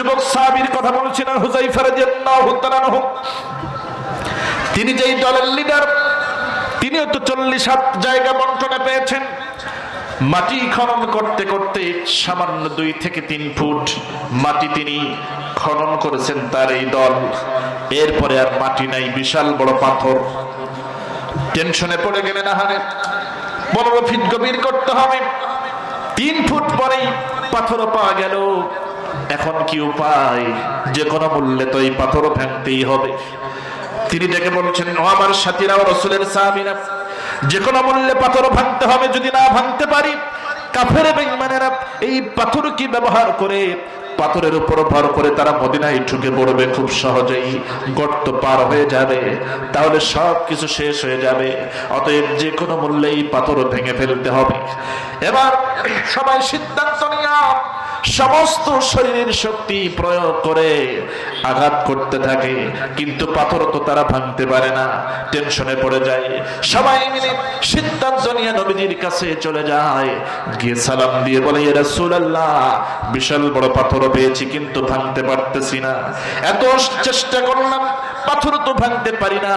যুবক সাহাবীর কথা বলছিলেন হুজাইফা রাদিয়াল্লাহু তিনি যেই দলের লিডার, তিনিও তো চল্লিশ হাত জায়গা বন্টনে পেয়েছেন। মাটি খনন করতে করতে সামান্য দুই থেকে তিন ফুট মাটি তিনি খনন করেছেন তার এই দল। এরপরে আর মাটি নাই, বিশাল বড় পাথর। টেনশনে পড়ে গেলেন, আহারে, পনেরো ফিট গভীর করতে হবে। তিন ফুট পরেই পাথরও পাওয়া গেল। এখন কি উপায়? যে কোনো মূল্যে তো এই পাথরও ভাঙতেই হবে। তিনি ডেকে বলছেন, ও আমার সাথীরা ও রসুলের সাহাবিরা, যে কোনো মূল্যে পাথর ভাঙতে হবে, যদি না ভাঙতে পারি, কাফের বেঈমানেরা এই পাথর কি ব্যবহার করে? পাথরের উপর ভর করে তারা মদিনায় ঢুকে পড়বে, খুব সহজেই গর্ত পার হয়ে যাবে। তাহলে সব কিছু শেষ হয়ে যাবে। অতএব যে কোনো মূল্যে এই পাথর ভেঙে ফেলতে হবে। এবার সবাই সিদ্ধান্ত নিয়া সমস্ত শরীরের শক্তি প্রয়োগ করে আঘাত করতে থাকে, কিন্তু পাথর তো তারা ভাঙতে পারে না, টেনশনে পড়ে যায়। সবাই মিলে সিদ্ধান্ত নিয়ে নবীজির কাছে চলে যায়, গিয়ে সালাম দিয়ে বলে এরা সুলাল্লাহ বিশাল বড় পাথর পেয়েছি, কিন্তু ভাঙতে পারতেছি না। এত চেষ্টা করলাম, পাথর তো ভাঙতে পারি না,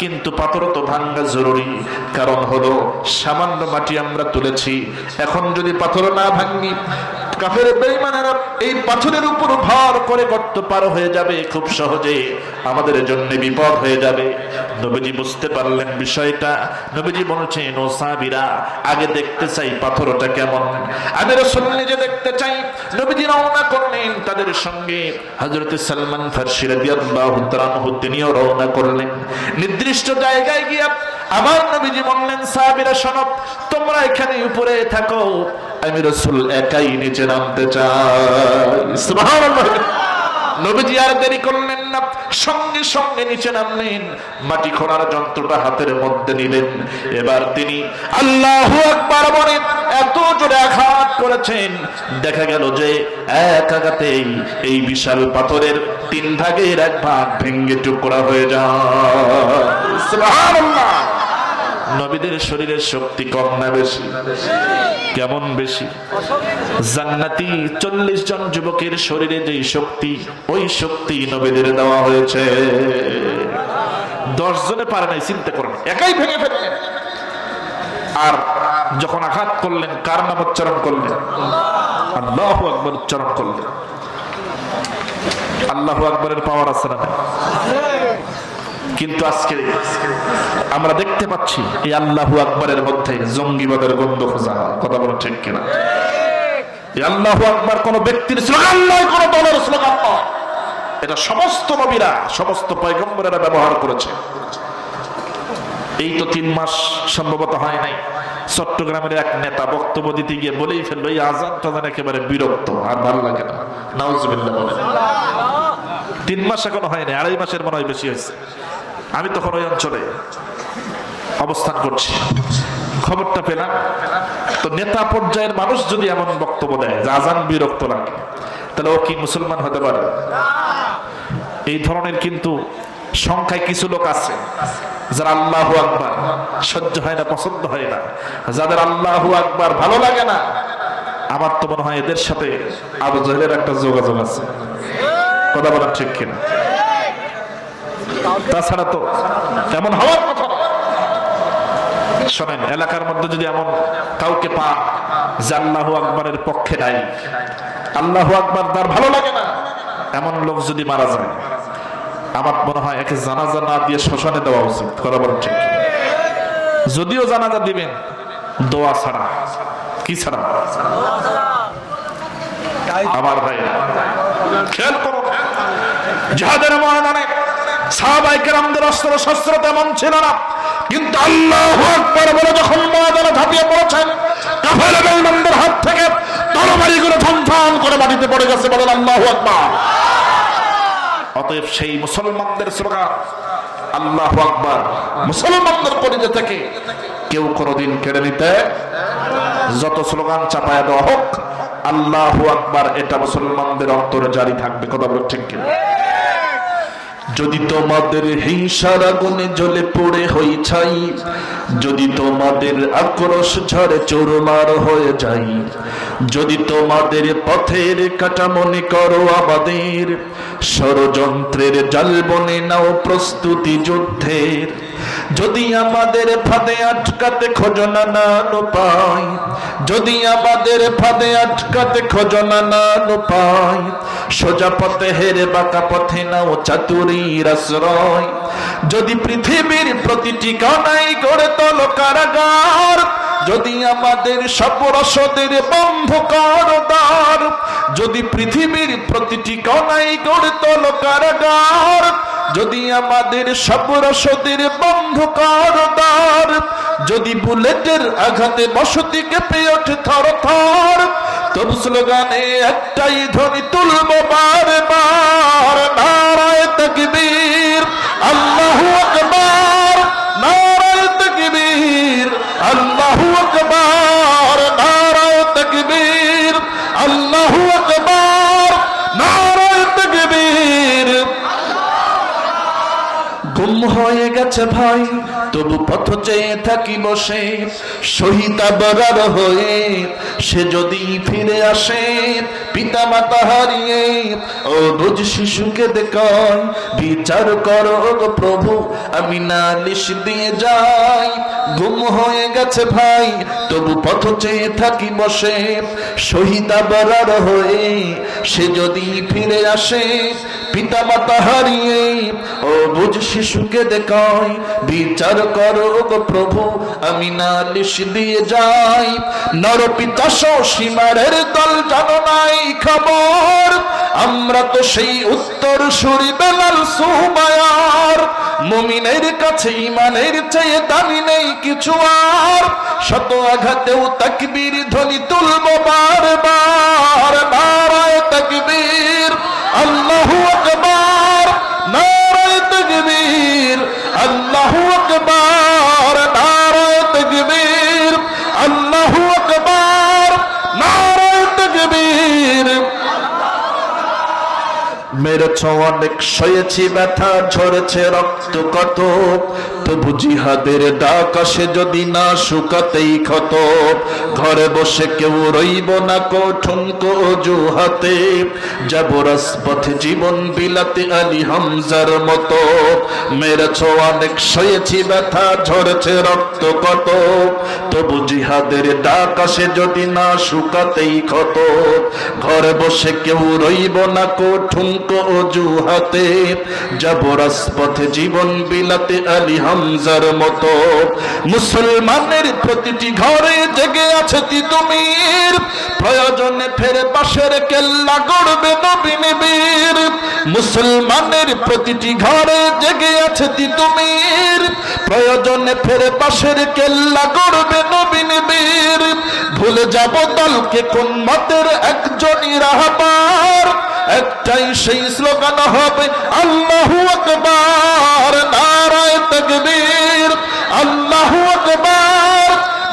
কিন্তু পাথর তো ভাঙ্গা জরুরি। কারণ হলো, সামান্য মাটি আমরা তুলেছি, এখন যদি পাথর না ভাঙি কাফের বেঈমানেরা এই পাথরের উপর ভর করে গর্ত পার হয়ে যাবে খুব সহজে। আমাদের জন্য বিপদ হয়ে যাবে। নবীজি বুঝতে পারলেন বিষয়টা। নবীজি বলছেন, ও সাহাবীরা, আগে দেখতে চাই পাথরটা কেমন। আমি রাসূল নিজে দেখতে চাই। নবীজি রওনা করলেন তাদের সঙ্গে। হযরত সালমান ফারসি রাদিয়াল্লাহু তাআলা তিনিও রওনা করলেন। নির্দিষ্ট জায়গায় গিয়ে আমার নবীজি বললেন সাহাবীরা, শোনো, তোমরা এখানে উপরে থাকো। আমি রসুল একাই নিচে নামতে চাই। নবীজি আর দেরি করলেন না। সঙ্গে সঙ্গে নিচে নামলেন। মাটি খোঁড়ার যন্ত্রটা হাতের মধ্যে নিলেন। এবার তিনি আল্লাহ এত জোরে আঘাত করেছেন। দেখা গেল যে এক আঘাতেই এই বিশাল পাথরের তিন ভাগের এক ভাগ ভেঙ্গে টুকরা হয়ে যায়। নবীদের শরীরের শক্তি কম না বেশি? কেমন বেশি? জান্নাতি চল্লিশ জন যুবকের শরীরে যেই শক্তি, ওই শক্তি নবীদের দেওয়া হয়েছে। দশ জনে পারে নাই, চিন্তা করেন, একাই ভেঙে ফেললেন আর যখন আঘাত করলেন, কার নাম উচ্চারণ করলেন? আল্লাহ আকবর উচ্চারণ করলেন। আল্লাহ আকবরের পাওয়ার আছে না? কিন্তু আজকে আমরা দেখতে পাচ্ছি এই আল্লাহু আকবরের মধ্যে জঙ্গিবাদের গন্ধ খোঁজা। কথা বলো ঠিক কিনা? আকবর কোন ব্যক্তির স্লোগান নয়, কোন দলের স্লোগান নয়। এটা সমস্ত নবীরা, সমস্ত পয়গম্বরেরা ব্যবহার করেছে। এই তো তিন মাস সম্ভবত হয় নাই। চট্টগ্রামের এক নেতা বক্তব্য দিতে গিয়ে বলেই ফেলল, এই আজান একেবারে বিরক্ত, আর ভালো লাগে না। নাউজুবিল্লাহ বলেন। তিন মাস এখনও হয়নি আড়াই মাসের মনে হয় বেশি হয়েছে। আমি তখন ওই অঞ্চলে অবস্থান করছি। খবরটা পেলাম। তো নেতা পর্যায়ের মানুষ যদি এমন বক্তব্য দেয় যে আজান বিরক্ত লাগে, তাহলে ও কি মুসলমান হতে পারে? এই ধরনের কিন্তু সংখ্যায় কিছু লোক আছে যারা আল্লাহ আকবার সহ্য হয় না, পছন্দ হয় না। যাদের আল্লাহ আকবার ভালো লাগে না, আমার তো মনে হয় এদের সাথে আবু জাহেলের একটা যোগাযোগ আছে। কথা বলা ঠিক কিনা? তাছাড়া তো এমন হওয়ার কথা শোনেন, এলাকার মধ্যে যদি এমন কাউকে পা যে আকবরের পক্ষে নাই, আল্লাহু আকবার তার ভালো লাগে না, এমন লোক যদি মারা যায়, আমার মনে হয় একে জানাজা না দিয়ে শ্মশানে দেওয়া উচিত বলেন ঠিক যদিও জানাজা দিবেন, দোয়া ছাড়া, কি ছাড়া? আমার ভাই খেয়াল করো যাহাদের ময়দানে সাহাবাই থেকে মুসলমানদের পরিচয় থেকে কেউ কোনোদিন কেড়ে নিতে যত স্লোগান চাপায় দেওয়া হোক, আল্লাহ আকবার, এটা মুসলমানদের অন্তরে জারি থাকবে। কথা বলে ঠিক কিনা? যদি তোমাদের হিংসার আগুনে জ্বলে পড়ে হই ছাই, যদি তোমাদের আক্রোশ ঝড়ে চোরমার হয়ে যাই, যদি তোমাদের পথের কাটা মনে করো আমাদের, ষড়যন্ত্রের জাল বনে নাও প্রস্তুতি যুদ্ধের। যদি আমাদের ফাঁদে আটকাতে খোঁজনা না পাই, যদি আমাদের ফাঁদে আটকাতে খোঁজনা না পাই, সোজা পথে হেরে বাঁকা পথে নাও চাতুরীর আশ্রয় যদি পৃথিবীর প্রতিটি কণাই গড়ে তোল কারাগার, যদি আমাদের সব রসদের বন্ধ কর দ্বার, যদি পৃথিবীর প্রতিটি কণাই গড়ে তোল কারাগার যদি আমাদের সব রসদের বন্ধ কারদার যদি বুলেটের আঘাতে বসতি কেঁপে ওঠে থর থর তবু স্লোগানে একটাই ধ্বনি তুলব বারে বার নারায় তকবীর। হয়ে গেছে ভাই। তবু পথ চেয়ে থাকি বসে শহীদ আবরার হয়ে, সে যদি ফিরে আসে পিতা মাতা হারিয়ে, ও বুঝ শিশুকে দেখায় বিচার করো প্রভু, আমি নালিশ দিয়ে যাই। গুম হয়ে গেছে ভাই, তবু পথ চেয়ে থাকি বসে শহীদ আবরার হয়ে, সে যদি ফিরে আসে পিতা মাতা হারিয়ে, ও বুঝ শিশুকে দেখায় বিচার করো গো প্রভু, আমি নালিশ দিয়ে যাই। নর পিতা সীমারের দল জানো নাই খবর, আমরা তো সেই উত্তর সুরি বেলাল সুমায়ার। মুমিনের কাছে ইমানের চেয়ে দামি নেই কিছু আর। শত আঘাতেও তাকবীর ধ্বনি তুলব বারবার নারায় তাকবীর। মেরেছ অনেক সয়েছি ব্যথা ঝরেছে রক্ত কত তবু জিহাদের ডাক আসে যদি না শুকাতেই ক্ষত। ঘরে বসে কেউ রইব না কঠুন অজুহাতে যাব রাজপথে জীবন বিলাতে আলী হামজার মতো। মেরেছ অনেক সয়েছি ব্যথা, ঝরেছে রক্ত কত। তবু জিহাদের ডাক আসে যদি না শুকাতেই ক্ষত। ঘরে বসে কেউ রইব না কঠুন অজুহাতে যাব রাজপথে জীবন বিলাতে আলী হামজার মতো। মুসলমানের প্রতিটি ঘরে জেগে আছে তিতুমির। প্রয়োজনে ফের পাশের কেল্লা গড়বে নবীন বীর মুসলমানের প্রতিটি ঘরে জেগে আছে তিতুমির। প্রয়োজনে ফের পাশের কেল্লা গড়বে নবীন বীর ভুলে যাব দলকে কোন মতের একজনই রাহবার। একটাই সেই স্লোগান হবে, আল্লাহু আকবার, নারায় তকবীর, আল্লাহু আকবার,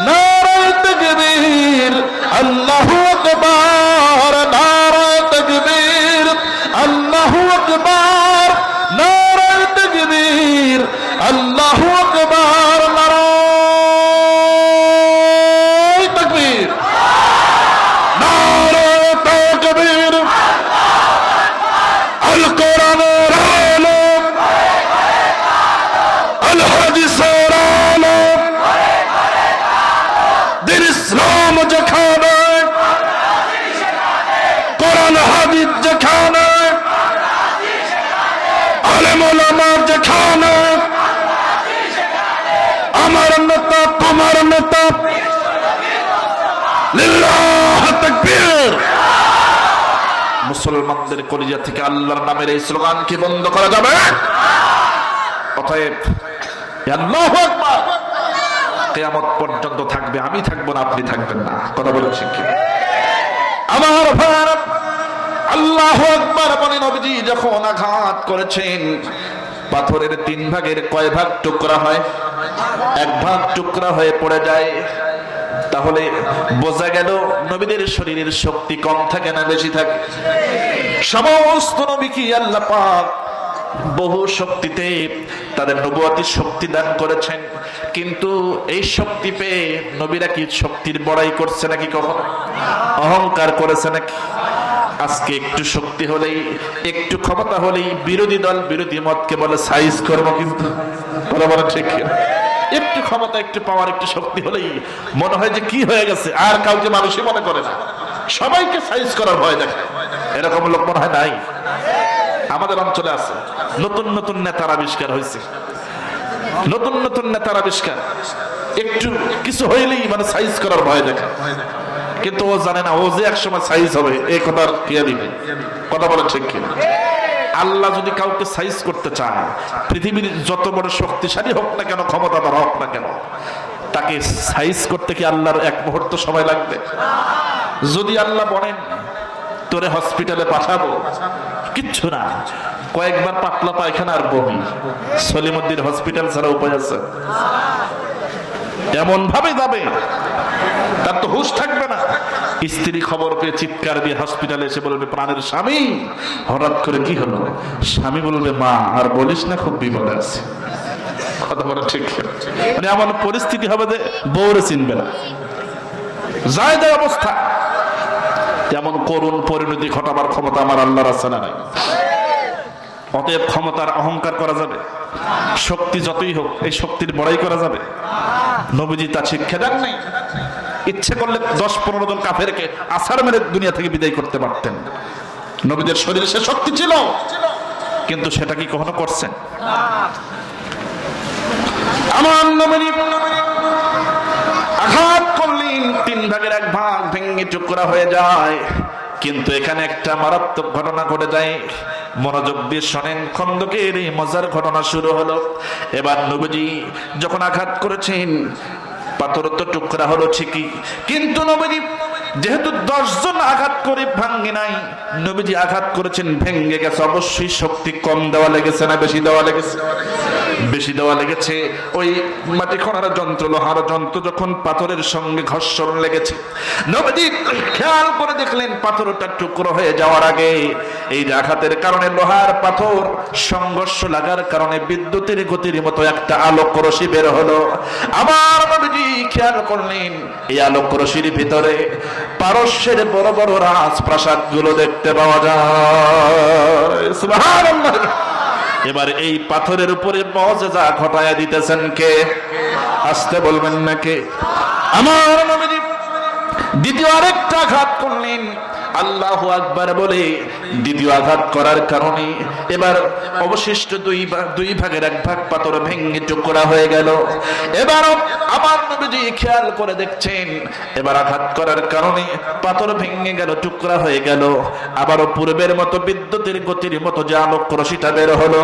নারায় তকবীর, আল্লাহু আকবার, নারায় তকবীর, আল্লাহু আকবার। মুসলমানদের কলিজা থেকে আল্লাহর নামের এই স্লোগানকে বন্ধ করা যাবে? অতএব কিয়ামত পর্যন্ত থাকবে, আমি থাকব না, আপনি থাকবেন না। কথা বলেন শিক্ষিত আমার আল্লাহ আকবার বলে নবীজি যখন আঘাত করেছেন, পাথরের তিন ভাগের কয় ভাগ টুকরা হয়? এক ভাগ টুকরা হয়ে পড়ে যায়। তাহলে বোঝা গেল নবীদের শরীরের শক্তি কম থাকে না বেশি থাকে। সমস্ত নবী কি আল্লাহ পাক বহু শক্তিতে তাদের নবুয়াতির শক্তি দান করেছেন। কিন্তু এই শক্তি পেয়ে নবীরা কি শক্তির বড়াই করছে নাকি কখনো? অহংকার করেছে নাকি? আজকে একটু শক্তি হলেই, একটু ক্ষমতা হলেই বিরোধী দল বিরোধী মতকে বলে সাইজ করব কিন্তু। বলে বলে ঠিক? একটু ক্ষমতা, একটু পাওয়ার একটু শক্তি হলেই মনে হয় যে কি হয়ে গেছে, আর কাউকে মানুষই মনে করে না। সবাইকে সাইজ করার ভয় দেখে এরকম লোক মনে হয় নাই। আমাদের অঞ্চলে আছে। নতুন নতুন নেতার আবিষ্কার হয়েছে। নতুন নতুন নেতার আবিষ্কার। একটু কিছু হইলেই মানে সাইজ করার ভয় দেখে কিন্তু ও জানে না, ও যে একসময় সাইজ হবে, এই কথার খেয়ালই নেই কথা বলে ঠিক কিনা? আল্লাহ যদি কাউকে সাইজ করতে চান, পৃথিবীর যত বড় শক্তিশালী হোক না কেন, ক্ষমতাধর হোক না কেন, তাকে সাইজ করতে কি আল্লাহর এক মুহূর্ত সময় লাগবে? যদি আল্লাহ বলেন, তোরে হসপিটালে পাঠাবো। কিচ্ছু না। কয়েকবার পাতলা পায়খানা আর বমি। সলিমুদ্দিন হসপিটাল ছাড়া উপায় আছে? এমন ভাবে যাবে, তার তো হুশ থাকবে না। স্ত্রী খবর পেয়ে চিৎকার দিয়ে হসপিটালে এসে বলবে, প্রাণের স্বামী? হঠাৎ করে কি হলো? স্বামী বলবে, মা, আর বলিস না, খুব বিপদে আছে। কথা বলা ঠিক। মানে এমন পরিস্থিতি হবে যে বউরে চিনবে না। যায় দেয় অবস্থা। যেমন করুণ পরিণতি ঘটাবার ক্ষমতা আমার আল্লাহর আছে না নাই? অতএব ক্ষমতার অহংকার করা যাবে। শক্তি যতই হোক, এই শক্তির বড়াই করা যাবে। নবীজি তা শিক্ষা দেন নাই। ইচ্ছে করলে দশ পনেরো জন কাফেরকে আসার মেরে দুনিয়া থেকে বিদায় করতে পারতেন। নবীদের শরীরে সে শক্তি ছিল, কিন্তু সেটা কি কখনো করছেন? আমার আঘাত করলেন, তিন ভাগের এক ভাগ ভেঙে টুকরা হয়ে যায়। কিন্তু এখানে একটা মারাত্মক ঘটনা ঘটে যায়। মনোযোগ দিয়ে শোনেন, খন্দকের এই মজার ঘটনা শুরু হলো। এবার নবীজি যখন আঘাত করেছেন, পাথর তো টুকরা হলো ঠিকই, কিন্তু নবীজি যেহেতু দশজন আঘাত করে ভাঙ্গে নাই, নবীজি আঘাত করেছেন, ভেঙ্গে গেছে। অবশ্যই শক্তি কম দেওয়া লেগেছে না বেশি দেওয়া লেগেছে? বেশি দেওয়া লেগেছে। ওই মাটি খোঁড়ার যন্ত্র, লোহার যন্ত্র যখন পাথরের সঙ্গে ঘর্ষণ লেগেছে। নবীজি খেয়াল করে দেখলেন পাথরটা টুকরো হয়ে যাওয়ার আগে এই আঘাতের কারণে লোহার পাথর সংঘর্ষ লাগার কারণে বিদ্যুতের গতির মতো একটা আলোক রশি বের হলো। আবার নবীজি খেয়াল করলেন, এই আলোক রশির ভিতরে পারস্যের বড় বড় রাজপ্রাসাদগুলো দেখতে পাওয়া যায়। এবার এই পাথরের উপরে মজা ঘটায়া দিতেছেন কে? আসতে বলবেন না কে? আমার দ্বিতীয় আরেকটা ঘাত করলেন। আল্লাহ আকবার বলে দ্বিতীয় আঘাত করার কারণে এবার অবশিষ্ট দুই দুই ভাগের এক ভাগ পাথর ভেঙে টুকরা হয়ে গেল। এবার আমার নবীজি খেয়াল করে দেখছেন, এবার আঘাত করার কারণে পাথর ভেঙে গেল, টুকরা হয়ে গেল। আবারও পূর্বের মতো বিদ্যুতের গতির মতো যে আলোক রশিটা বের হলো,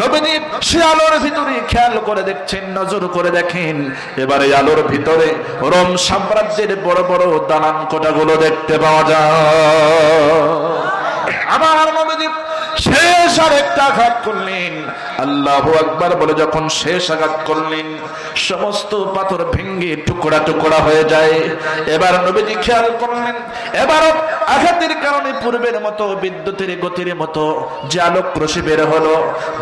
নবীজি সে আলোর ভিতরে খেয়াল করে দেখছেন, নজর করে দেখেন। এবারে আলোর ভিতরে রোম সাম্রাজ্যের বড় বড় দালান কোটাগুলো দেখতে পাওয়া যায়। আমার নবীজি শেষ আর একটা আঘাত করলেন। আল্লাহ আকবার বলে যখন শেষ আঘাত করলেন, সমস্ত পাথর ভেঙ্গে টুকরা টুকরা হয়ে যায়। এবার নবীজি খেয়াল করলেন, এবার আঘাতের কারণে পূর্বের মতো, বিদ্যুতের গতির মতো যে আলোক রশি বের হলো,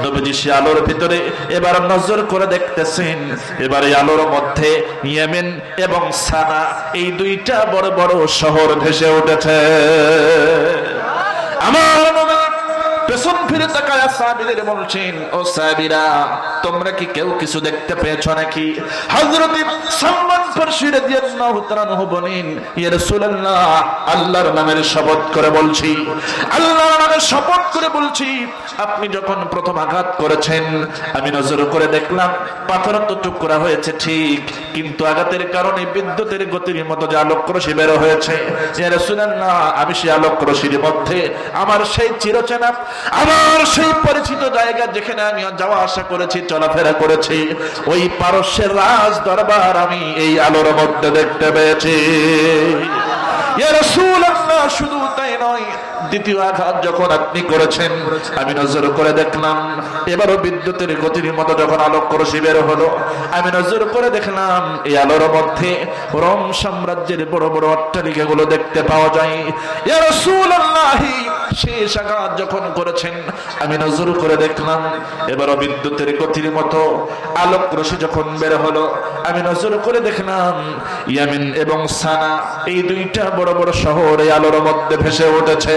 নবীজি সে আলোর ভিতরে এবার নজর করে দেখতেছেন, এবার এই আলোর মধ্যে ইয়েমেন এবং সানা, এই দুইটা বড় বড় শহর ভেসে উঠেছে। আমার পেছন ফিরে তাকায় সাহাবীদের বলছেন, ও সাহাবীরা, তোমরা কি কেউ কিছু দেখতে পেয়েছ নাকি? হযরত সালমান ফারসি রাদিয়াল্লাহু তাআলা বলেন, ইয়া রাসূলুল্লাহ, আল্লাহর নামের শপথ করে বলছি। আল্লাহর নামের শপথ করে বলছি, আপনি যখন প্রথম আঘাত করেছেন, আমি নজর করে দেখলাম, পাথর তো টুকরা হয়েছে ঠিক, কিন্তু আঘাতের কারণে বিদ্যুতের গতির মতো যে আলোক রশি বের হয়েছে। ইয়া রাসূলুল্লাহ, আমি সেই আলোক রশির মধ্যে আমার সেই চিরচেনা আমার সেই পরিচিত জায়গা যেখানে আমি যাওয়া আসা করেছি, চলাফেরা করেছি, ওই পারস্যের রাজ দরবার আমি এই আলোর মধ্যে দেখতে পেয়েছি। শুধু তাই নয় দ্বিতীয় আঘাত যখন আপনি করেছেন, আমি নজর করে দেখলাম, এবারও বিদ্যুতের গতির মতো যখন আলোক রশি বের হলো, আমি নজর করে দেখলাম, এই আলোর মধ্যে রোম সাম্রাজ্যের বড় বড় অট্টালিকাগুলো দেখতে পাওয়া যায়। শেষ আঘাত যখন করেছেন, আমি নজর করে দেখলাম, এবারও বিদ্যুতের গতির মতো আলোক যখন বের হলো, আমি নজর করে দেখলাম, ইয়ামিন এবং সানা, এই দুইটা বড় বড় শহর এই আলোর মধ্যে ভেসে উঠেছে।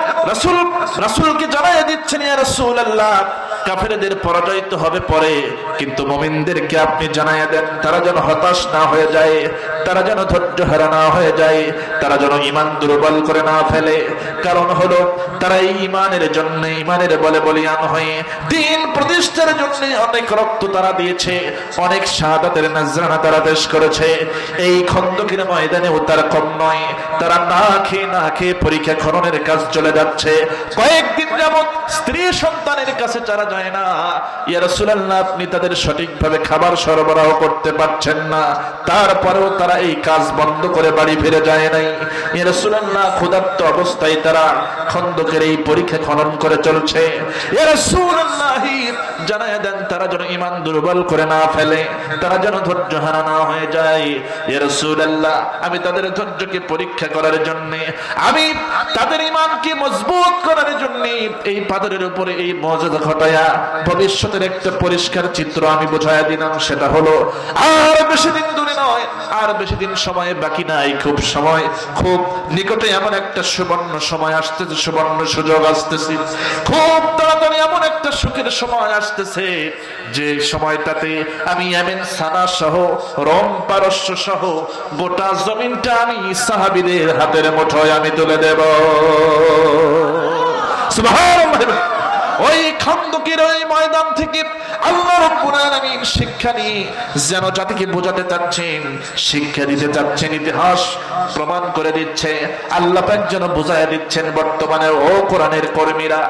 রাসূল, রাসূলকে জানাইয়া দিচ্ছেন, ইয়া রাসূলুল্লাহ, কাফেরদের পরাজয়িত হবে পরে, কিন্তু মুমিনদেরকে আপনি জানাইয়া দেন, তারা যেন হতাশ না হয়ে যায়, তারা যেন ধৈর্য হারা না হয়ে যায়, তারা যেন ঈমান দুর্বল করে না ফেলে। কারণ হলো, তারা এই ঈমানের জন্য, ঈমানের বলে বলিয়ান হয়ে, দিন প্রতিষ্ঠার জন্য অনেক রক্ত তারা দিয়েছে, অনেক শাহাদাতের নজরানা তারা পেশ করেছে। এই খন্দকের ময়দানেও তারা কম নয়, তারা না খেয়ে না খেয়ে পরীক্ষা খননের কাজ চলে যাচ্ছে। কয়েকদিন যাবৎ স্ত্রী সন্তানের কাছে যারা যায় না। ইয়া রাসূলুল্লাহ, আপনি তাদের সঠিকভাবে খাবার সরবরাহ করতে পারছেন না। তারপরেও তারা এই কাজ বন্ধ করে বাড়ি ফিরে যায় নাই। ইয়া ক্ষুধার্ত অবস্থায় তারা খন্দকের এই পরীক্ষা খনন করে চলছে। ইয়া জানায় দেন, তারা যেন ঈমান দুর্বল করে না ফেলে, তারা যেন ধৈর্য হারা না হয়ে যায়। ইয়া আমি তাদের ধৈর্যকে পরীক্ষা করার জন্য, আমি তাদের ঈমানকে মজবুত করার জন্য এই পাথরের উপরে এই মর্যাদা ঘটায়া ভবিষ্যতের একটা পরিষ্কার চিত্র আমি বোঝায়া দিলাম, সেটা হলো, আর বেশি দিন দূরে নয়, আর বেশি দিন সময় বাকি নাই, খুব সময়, খুব নিকটে এমন একটা সুবর্ণ সময় আসতেছে, সুবর্ণ সুযোগ আসতেছে, খুব তাড়াতাড়ি এমন একটা সুখের সময় আসতেছে। যে সময়টাতে আমি এমন সানা সহ, রং পারস্য সহ, গোটা জমিনটা আমি সাহাবিদের হাতের মুঠোয় আমি তুলে দেব। ওই খন্দকের ওই ময়দান থেকে আল্লাহ রব্বুল শিক্ষা নিয়ে যেন জাতিকে বোঝাতে চাচ্ছেন, শিক্ষা দিতে চাচ্ছেন, ইতিহাস প্রমাণ করে দিচ্ছে, আল্লাহ যেন বোঝায় দিচ্ছেন বর্তমানে, ও কোরআনের কর্মীরা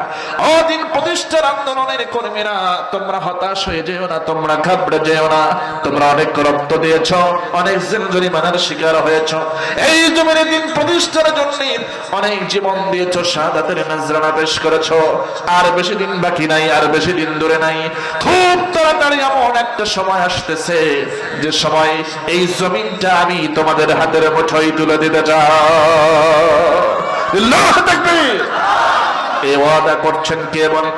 ও দিন প্রতিষ্ঠার আন্দোলনের কর্মীরা, তোমরা হতাশ হয়ে যেও না, তোমরা ঘাবড়ে যেও না, তোমরা অনেক রক্ত দিয়েছ, অনেক জেল জরিমানার শিকার হয়েছ, এই জমিনে দিন প্রতিষ্ঠার জন্য অনেক জীবন দিয়েছ, শাহাদাতের নজরানা পেশ করেছ, আর বেশি দিন বাকি নাই, আর বেশি দিন দূরে নাই। খুব তাড়াতাড়ি এমন একটা সময় আসতেছে, যে সময় এই জমিনটা আমি তোমাদের হাতের মুঠোয় তুলে দিতে চাই। ওয়াদা করছেন কে বলেন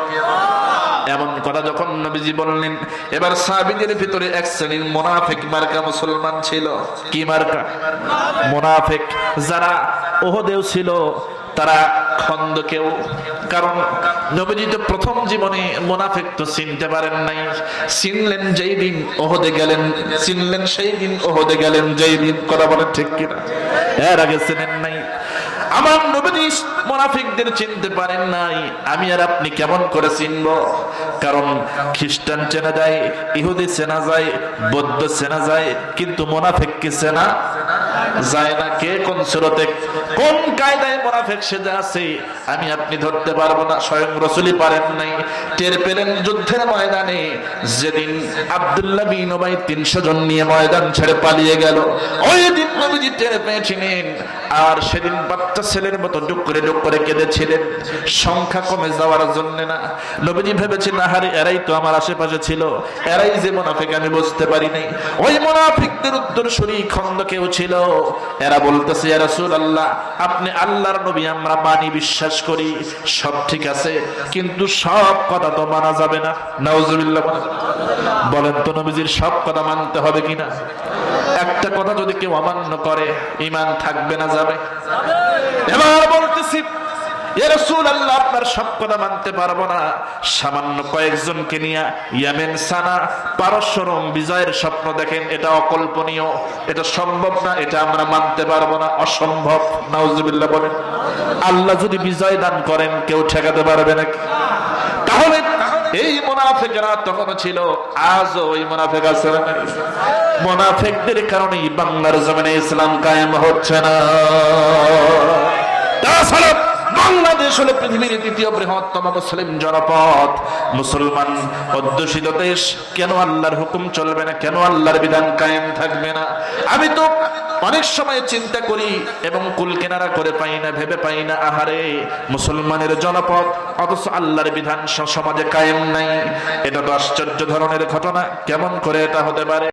এমন কথা যখন নবীজি বললেন, এবার সাহাবীদের ভিতরে এক শ্রেণির মোনাফেক মার্কা মুসলমান ছিল। কি মার্কা? মোনাফেক। যারা ওহদেও ছিল তারা খন্দকেও কারণ নবীজি তো প্রথম জীবনে মোনাফেক তো চিনতে পারেন নাই। চিনলেন যেই দিন ওহদে গেলেন, চিনলেন সেই দিন ওহদে গেলেন, যেই দিন কথা বলেন ঠিক কিনা। এর আগে চিনেন নাই। আমার মোনাফিকদের চিনতে পারেন নাই। আমি আর আপনি কেমন করে চিনব? কারণ খ্রিস্টান চেনা যায়, ইহুদি চেনা যায়, বৌদ্ধ চেনা যায়, কিন্তু মোনাফিককে চেনা? যায় না। কে কোন সুরতে কোন কায়দায় মোনাফেক সেজে আছে, আমি আপনি ধরতে পারব না, স্বয়ং রসুলি পারেন নাই। টের পেলেন যুদ্ধের ময়দানে, যেদিন আব্দুল্লাহ বিন ওবাই তিনশো জন নিয়ে ময়দান ছেড়ে পালিয়ে গেল। ওই দিন নবীজি টের পেয়েছিলেন, আর সেদিন বাচ্চা ছেলের মতো ডুক করে ডুক করে কেঁদেছিলেন। সংখ্যা কমে যাওয়ার জন্য না। নবীজি ভেবেছেন আহারে, এরাই তো আমার আশেপাশে ছিল। এরাই যে মোনাফিক, আমি বুঝতে পারি নাই। ওই মোনাফিকদের উত্তর শুনি খন্দ কেউ ছিল? এরা বলতেছে, ইয়া রাসূলুল্লাহ আপনি আল্লাহর নবী, আমরা মানি বিশ্বাস করি, সব ঠিক আছে, কিন্তু সব কথা তো মানা যাবে না। নাউজুবিল্লাহ। বলেন তো নবীজির সব কথা মানতে হবে কিনা? একটা কথা যদি কেউ অমান্য করে ইমান থাকবে না যাবে। এবার বলতেছি রাসূলুল্লাহ, আপনার সব কথা মানতে পারব না। সামান্য কয়েকজনকে নিয়ে সানা পারস্যরম বিজয়ের স্বপ্ন দেখেন, এটা অকল্পনীয়, এটা সম্ভব না, এটা আমরা মানতে পারব না, অসম্ভব বলেন। আল্লাহ যদি বিজয় দান করেন, কেউ ঠেকাতে পারবে নাকি? তাহলে এই মোনাফেকরা তখন ছিল, আজও ওই মোনাফেক আছে মোনাফেকদের কারণে বাংলার জমিনে ইসলাম কায়েম হচ্ছে না। তাছাড়া বাংলাদেশ হলো পৃথিবীর তৃতীয় বৃহত্তম মুসলিম জনপদ। মুসলমান অধ্যুষিত দেশ, কেন আল্লাহর হুকুম চলবে না? কেন আল্লাহর বিধান কায়েম থাকবে না? আমি তো অনেক সময় চিন্তা করি এবং কুল কেনারা করে পাই না, ভেবে পাই না, আহারে, মুসলমানের জনপদ, অথচ আল্লাহর বিধান সমাজে কায়েম নাই। এটা তো আশ্চর্য ধরনের ঘটনা। কেমন করে এটা হতে পারে?